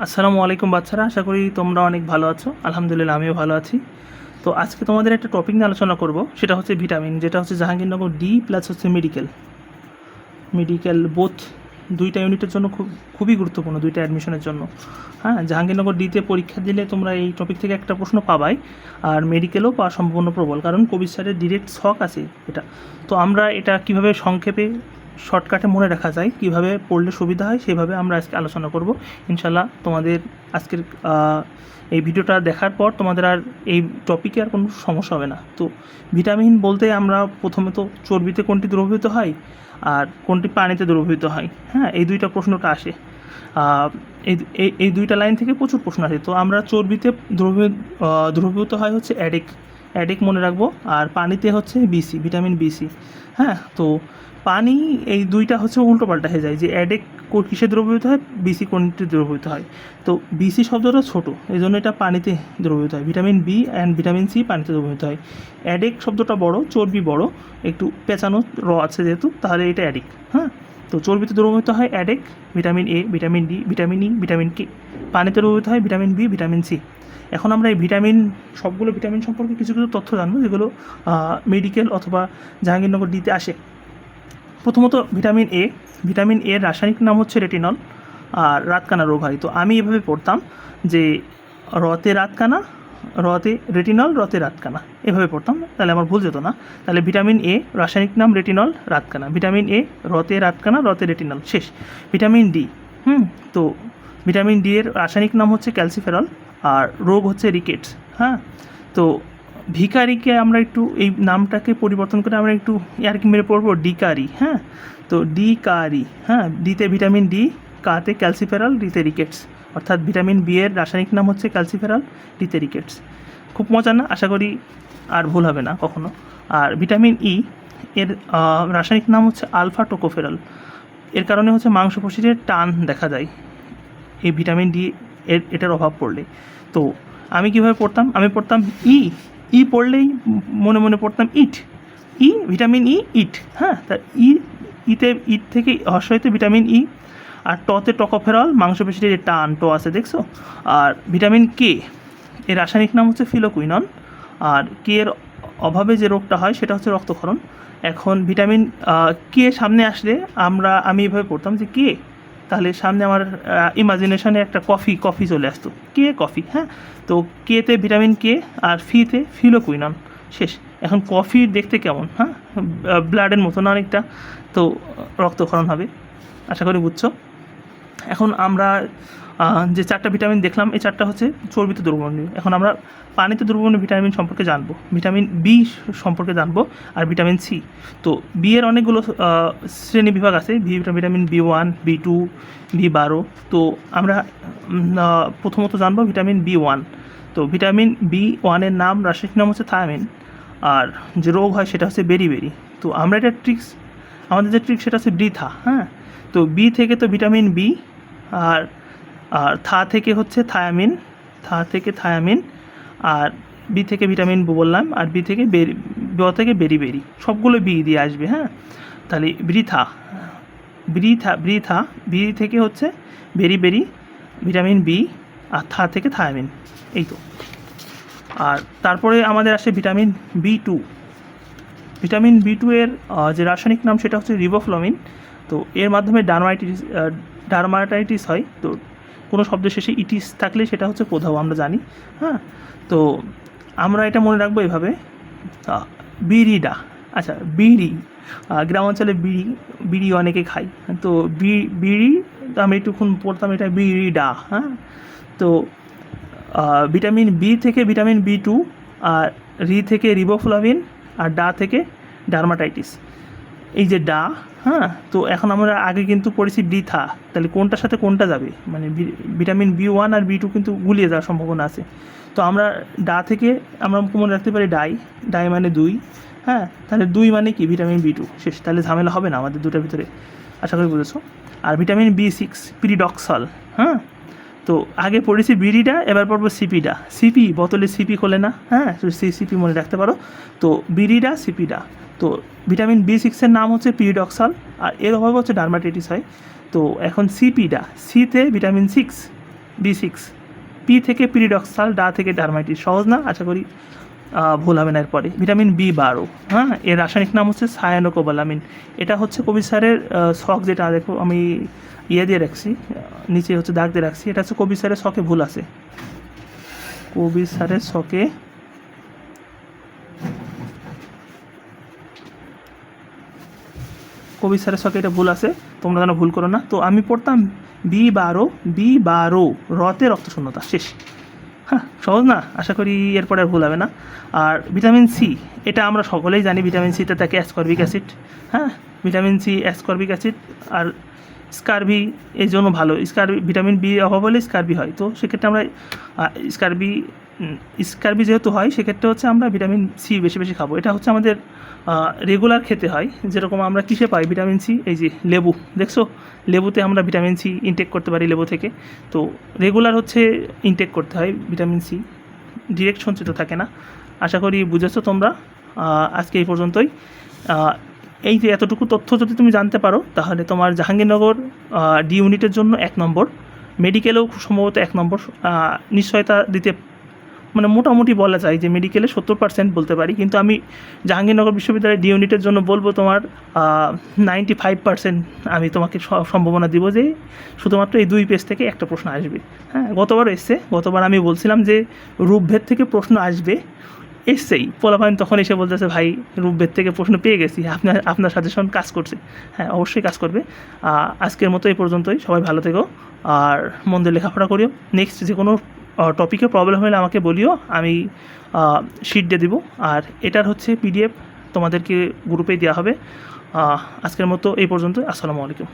আসসালামু আলাইকুম বাচ্চারা, আশা করি তোমরা অনেক ভালো আছো। আলহামদুলিল্লাহ, আমিও ভালো আছি। তো আজকে তোমাদের একটা টপিক নিয়ে আলোচনা করব, সেটা হচ্ছে ভিটামিন যেটা হচ্ছে জাহাঙ্গীরনগর ডি প্লাস হচ্ছে মেডিকেল মেডিকেল বোথ দুইটা ইউনিটের জন্য খুব, খুবই গুরুত্বপূর্ণ, দুইটা অ্যাডমিশনের জন্য। হ্যাঁ জাহাঙ্গীরনগর ডিতে পরীক্ষা দিলে তোমরা এই টপিক থেকে একটা প্রশ্ন পাবাই, আর মেডিকেলও পাওয়া সম্পূর্ণ প্রবল, কারণ কবির স্যারের ডিরেক্ট শখ আছে এটা। তো আমরা এটা কীভাবে সংক্ষেপে শর্টকাটে মনে রাখা যায়, কীভাবে পড়লে সুবিধা হয় সেভাবে আমরা আজকে আলোচনা করব। ইনশাল্লাহ তোমাদের আজকের এই ভিডিওটা দেখার পর তোমাদের আর এই টপিকে আর কোনো সমস্যা হবে না। তো ভিটামিন বলতে আমরা প্রথমে তো চর্বিতে কোনটি দ্রবীভূত হয় আর কোনটি পানিতে দ্রবীভূত হয়। হ্যাঁ এই দুইটা প্রশ্নটা আসে। এই, এই- দুইটা লাইন থেকে প্রচুর প্রশ্ন আসে। তো আমরা চর্বিতে দ্রবীভূত হয় হচ্ছে অ্যাডিক। অ্যাডিক মনে রাখব। আর পানিতে হচ্ছে বিসি ভিটামিন বিসি হ্যাঁ তো পানি এই দুইটা হচ্ছে উল্টো পাল্টা হয়ে যায়। যে অ্যাডেক কিসে দ্রবীভূত হয়? বিসি কোনটি দ্রবীভূত হয়। তো বিসি শব্দটা ছোট এই জন্য এটা পানিতে দ্রবীভূত হয়। Vitamin B and vitamin C পানিতে দ্রবীভূত হয়। অ্যাডেক শব্দটা বড়, চর্বি বড়, একটু পেঁচানো র আছে যেহেতু, তাহলে এটা অ্যাডিক। হ্যাঁ তো চর্বিতে দ্রবীভূত হয় ADEK, vitamin A vitamin D vitamin E vitamin K পানিতে দ্রবীভূত হয় ভিটামিন বি ভিটামিন সি এখন আমরা এই ভিটামিন, সবগুলো ভিটামিন সম্পর্কে কিছু কিছু তথ্য জানব, যেগুলো মেডিকেল অথবা জাহাঙ্গীরনগর ডিতে আসে। প্রথমত ভিটামিন এ ভিটামিন এর রাসায়নিক নাম হচ্ছে রেটিনল, আর রাতকানা রোগ হয়। তো আমি এভাবে পড়তাম যে রতে রাতকানা রতে রেটিনল রতে রাতকানা। এভাবে পড়তাম, তাহলে আমার ভুল যেত না। তাহলে ভিটামিন এ রাসায়নিক নাম রেটিনল রাতকানা। ভিটামিন এ রতে রাতকানা, রতে রেটিনল শেষ। ভিটামিন ডি হুম? তো ভিটামিন ডি এর রাসায়নিক নাম হচ্ছে ক্যালসিফেরল আর রোগ হচ্ছে রিকেটস হ্যাঁ? তো ভিকারিকে আমরা একটু এই নামটাকে পরিবর্তন করে আমরা একটু ইয়ারকি মেরে পড়ব? ডিকারি হ্যাঁ? তো ডিকারি হ্যাঁ? ডিতে ভিটামিন ডি কাতে ক্যালসিফেরল ডিতে রিকেটস অর্থাৎ ভিটামিন বি এর রাসায়নিক নাম হচ্ছে ক্যালসিফেরল ডিতে রিকেটস খুব মজা না? আশা করি আর ভুল হবে না কখনো। আর ভিটামিন ই এর রাসায়নিক নাম হচ্ছে আলফা টোকোফেরাল এর কারণে হচ্ছে মাংসপেশির টান দেখা যায়। এই ভিটামিন ডি এর, এটার অভাব পড়লে। তো আমি কীভাবে পড়তাম? আমি পড়তাম ই ই পড়লেই মনে মনে পড়তাম ইট ই ভিটামিন ই ইট হ্যাঁ? তা ই ইতে ইট থেকে হর্ষইতে ভিটামিন ই আর টতে টকোফেরল মাংসপেশির যে টান, ট আছে, দেখছ? আর ভিটামিন কে, এর রাসায়নিক নাম হচ্ছে ফিলোকুইনন। আর কে এর অভাবে যে রোগটা হয়, সেটা হচ্ছে রক্তক্ষরণ। এখন ভিটামিন কে সামনে আসলে আমরা, আমি এভাবে পড়তাম যে কে, তাহলে সামনে আমার ইমাজিনেশনে একটা কফি কফি চলে আসতো। কে কফি হ্যাঁ? তো কেতে ভিটামিন কে আর ফিতে ফিলোকুইনন। শেষ। এখন কফি দেখতে কেমন হ্যাঁ? ব্লাডের মতন অনেকটা, তো রক্তক্ষরণ হবে। আশা করি বুঝছ? এখন আমরা যে চারটা ভিটামিন দেখলাম, এই চারটা হচ্ছে চর্বিতে দুর্বর্ণীয় এখন আমরা পানিতে দুর্বর্ণীয় ভিটামিন সম্পর্কে জানব। ভিটামিন বি সম্পর্কে জানব আর ভিটামিন সি তো বি এর অনেকগুলো শ্রেণি বিভাগ আছে। Vitamin B one B two B বারো তো আমরা প্রথমত জানব ভিটামিন বি ওয়ান তো ভিটামিন বি ওয়ানের নাম, রাসায়নিক নাম হচ্ছে থায়ামিন। আর যে রোগ হয় সেটা হচ্ছে বেরি বেরি তো আমরা এটা ট্রিক্স, আমাদের যে ট্রিক্স সেটা হচ্ছে বৃথা হ্যাঁ? তো বি থেকে তো ভিটামিন বি আর আর থা থেকে হচ্ছে থায়ামিন, থা থেকে থায়ামিন, আর বি থেকে ভিটামিন বললাম, আর বি থেকে বেরি, ব থেকে বেরি বেরি, সবগুলো বি দিয়ে আসবে হ্যাঁ? তাহলে বৃথা বৃথা বৃথা, বি থেকে হচ্ছে বেরি বেরি, ভিটামিন বি, আর থা থেকে থায়ামিন, এই তো। আর তারপরে আমাদের আসে vitamin B two. Vitamin B two এর যে রাসায়নিক নাম সেটা হচ্ছে রিবোফ্লমিন তো এর মাধ্যমে ডার্মাইটিস ডার্মাটাইটিস হয়। তো কোনো শব্দ শেষে ইটিস থাকলে সেটা হচ্ছে কোথাও আমরা জানি। হ্যাঁ? তো আমরা এটা মনে রাখব এভাবে। বিড়িডা। আচ্ছা বিড়ি। গ্রাম অঞ্চলে বিড়ি বিড়ি অনেকে খাই তো বিড়ি তো আমি একটুক্ষণ পড়তাম এটা বিড়িডা। হ্যাঁ? তো ভিটামিন বি থেকে ভিটামিন বি টু, আর রি থেকে রিবোফ্লাভিন আর ডা থেকে ডার্মাটাইটিস। এই যে ডা হ্যাঁ তো এখন আমরা আগে কিন্তু পড়েছি বৃথা তাহলে কোনটার সাথে কোনটা যাবে? মানে ভিটামিন বি ওয়ান আর বি টু কিন্তু গুলিয়ে যাওয়ার সম্ভাবনা আছে। তো আমরা ডা থেকে, আমরা মনে রাখতে পারি ডাই ডাই মানে দুই হ্যাঁ তাহলে দুই মানে কি? Vitamin B two. শেষ, তাহলে ঝামেলা হবে না আমাদের দুটার ভিতরে। আশা করি বুঝেছ? আর ভিটামিন বি সিক্স, পিরিডক্সল হ্যাঁ তো আগে পড়েছি বিড়িটা, এবার পড়ব সিপিডা সিপি, বোতলে সিপি খোলে না হ্যাঁ? সিপি মনে রাখতে পারো। তো বিড়িডা সিপিডা তো ভিটামিন বি সিক্সের নাম হচ্ছে পিরিডক্সাল আর এর অভাবে হচ্ছে ডার্মাটাইটিস হয়। তো এখন সিপিডা সিতে vitamin six B six P থেকে পিরিডক্সাল ডা থেকে ডার্মাইটিস, সহজ না? আশা করি ভুল হবে না এরপরে। ভিটামিন বি বারো হ্যাঁ? এর রাসায়নিক নাম হচ্ছে সায়ানোকোবালামিন এটা হচ্ছে কবি স্যারের শখ যেটা দেখো আমি ইয়ে দিয়ে রাখছি, নিচে হচ্ছে দাগ দিয়ে রাখছি, এটা হচ্ছে কবি স্যারের শখে ভুল আছে। কবি স্যারের শখে কবি স্যারের শখে এটা ভুল আছে, তোমরা যেন ভুল করো না। তো আমি পড়তাম বি বারো বি বারো রতে রক্ত শূন্যতা শেষ। হ্যাঁ সহজ না? আশা করি এরপরে আর ভুল হবে না। আর ভিটামিন সি, এটা আমরা সকলেই জানি, ভিটামিন সিতে থাকে অ্যাসকর্বিক অ্যাসিড হ্যাঁ ভিটামিন সি অ্যাসকর্বিক অ্যাসিড আর স্কারবি এই জন্য ভালো। স্কারবি ভিটামিন বি অভাব হলে স্কারবি হয়। তো সেক্ষেত্রে আমরা স্কারবি স্কারবি যেহেতু হয়, সেক্ষেত্রে হচ্ছে আমরা ভিটামিন সি বেশি বেশি খাব। এটা হচ্ছে আমাদের রেগুলার খেতে হয়। যেরকম আমরা কিসে পাই? ভিটামিন সি এই যে লেবু। দেখছ? লেবুতে আমরা ভিটামিন সি ইনটেক করতে পারি লেবু থেকে। তো রেগুলার হচ্ছে ইনটেক করতে হয় ভিটামিন সি ডিরেক্ট সঞ্চিত থাকে না। আশা করি বুঝেছ তোমরা। আজকে এই পর্যন্তই। এই যে এতটুকু তথ্য যদি তুমি জানতে পারো, তাহলে তোমার জাহাঙ্গীরনগর ডি ইউনিটের জন্য এক নম্বর। মেডিকেলেও সম্ভবত এক নম্বর। নিশ্চয়তা দিতে মানে মোটামুটি বলা যায় যে মেডিকেলে সত্তর পার্সেন্ট বলতে পারি। কিন্তু আমি জাহাঙ্গীরনগর বিশ্ববিদ্যালয়ের ডি ইউনিটের জন্য বলব তোমার নাইনটি ফাইভ পার্সেন্ট আমি তোমাকে সম্ভাবনা দিব যে শুধুমাত্র এই দুই পেজ থেকে একটা প্রশ্ন আসবে। হ্যাঁ গতবার এসছে, গতবার আমি বলছিলাম যে রূপভেদ থেকে প্রশ্ন আসবে। এসছেই পোলাপাইন তখন এসে বলতেছে, ভাই রূপভেদ থেকে প্রশ্ন পেয়ে গেছি। আপনার আপনার সাজেশন কাজ করছে। হ্যাঁ অবশ্যই কাজ করবে। আজকের মতো এই পর্যন্তই। সবাই ভালো থেকো আর মন দিয়ে লেখাপড়া করিও। নেক্সট যে কোনো টপিকে প্রবলেম হলে আমাকে বলিও। আমি শিট দিয়ে দিব। আর এটার হচ্ছে পিডিএফ তোমাদেরকে গ্রুপেই দেওয়া হবে। আজকের মতো এই পর্যন্ত আসসালামু আলাইকুম।